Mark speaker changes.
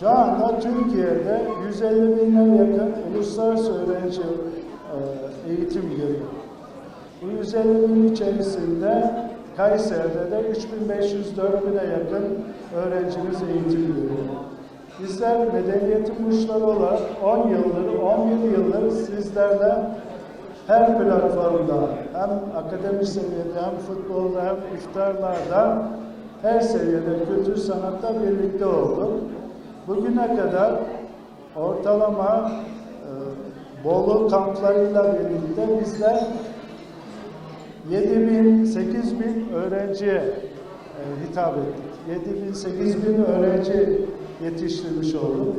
Speaker 1: Şu anda Türkiye'de 150 bine yakın uluslararası öğrenci e, eğitim görüyor. Bu 150 bin içerisinde Kayseri'de de 3500-4000'e yakın öğrencimiz eğitim görüyor. Bizler medeniyetin burçları olarak 10 yıldır, 11 yıldır sizlerle her platformda hem akademik seviyede hem futbolda hem iftarlarda her seviyede kültür sanatta birlikte olduk. Bugüne kadar ortalama e, Bolu kamplarıyla birlikte bizler 7 bin, 8 bin öğrenciye e, hitap ettik. 7 bin, 8 bin öğrenci yetiştirmiş olduk.